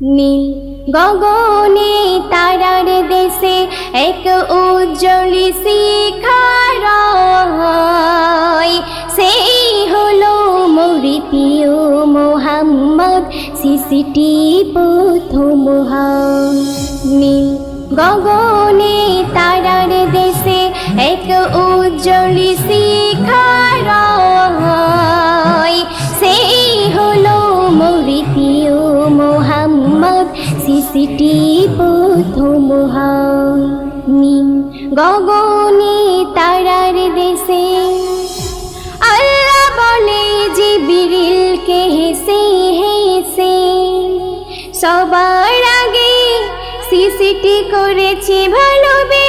নীল গগনে তারার দেশে এক উজ্জ্বল শিখারয় সেই হলো প্রিয় মোহাম্মদ সিসিটি প্রথম। নীল গগনে তারার দেশে এক উজ্জ্বল শিখারয় সিসিটি প্রথম। নীল গগনে তারার দেশে আল্লাহ বলে জিবিরিলকে হেসে হেসে সবার আগে সিসিটি করেছি ভালোবেসে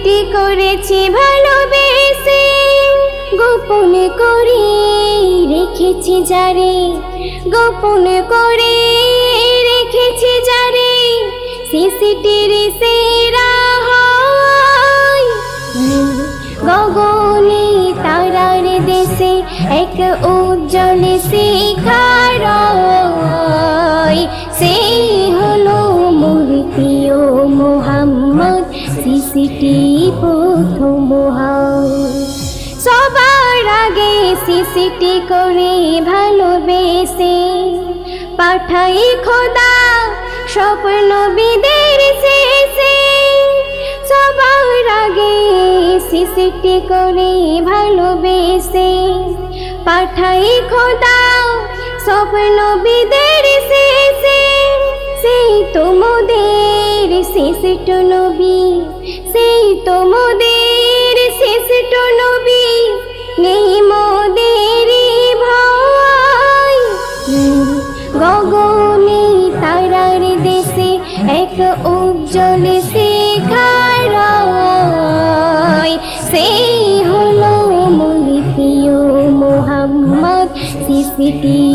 সিসিটি করেছি ভালোবেসে, গোপন করে রেখেছি যারে, গোপন করে রেখেছি যারে সিসিটির সেরা হয়। গগনে, তারার দেশে এক উজ্জ্বল শিখারয় সেই সিসিটি প্রথম সবার আগে সিসিটি করে ভালোবেসে পাঠাই খোদা স্বপ্ন বিদের শেষে। সবার আগে সিসিটি করে ভালোবেসে পাঠাই খোদা স্বপ্ন বিদের শেষে। সেই তোমাদের শেষট নবী সেই তোমাদের শেষট নবী, নেই মোদের ভাই গগনে তারার দেশে এক উজ্জ্বল শিখারয় সেই হলো প্রিয় মোহাম্মদ সিসিটি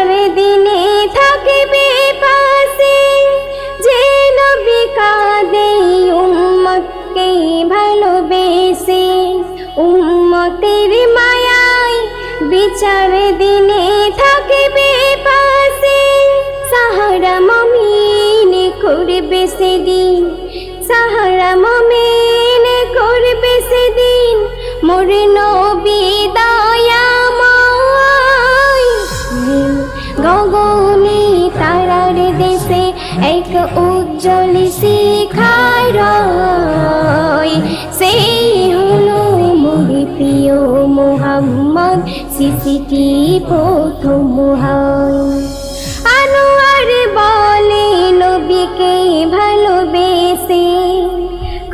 বিচার দিনে থাকবে পাশে, যে নবী কাঁদে উম্মতকে ভালোবেসে। উম্মতের মায়ায় বিচার দিনে থাকবে পাশে, সাহারা মমিন করবে সেদিন। সাহারা উজ্জ্বল শিখারয় সেই হলো মোর প্রিয় মোহাম্মদ সিসিটি প্রথম হয়। আনোয়ার বলে নবীকে ভালোবেসে,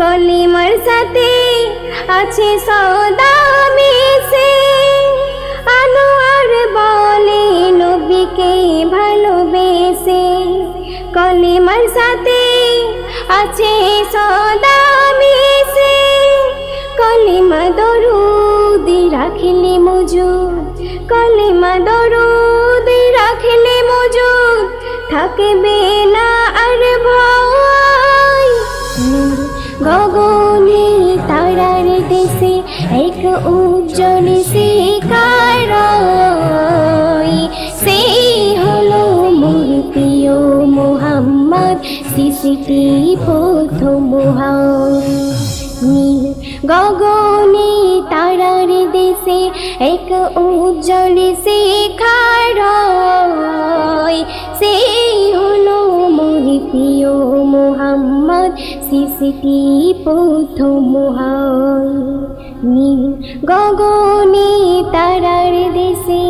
কলিমার সাথে আছে সদা কলিমার সাথে আছে সদা মিশে। কলিমা দরুদ রাখলে মজুদ কলিমা দরুদ রাখলে মজুদ, থাকবে না আর ভয়। গগনে তারার দেশে এক উজ্জ্বল শিকারয় সিসিটি প্রথম। নীল গগনে তারার দেশে এক উজ্জ্বল শিখারয় সেই হলো মোর প্রিয় মোহাম্মদ সিসিটি প্রথম। নীল গগনে তারার দেশে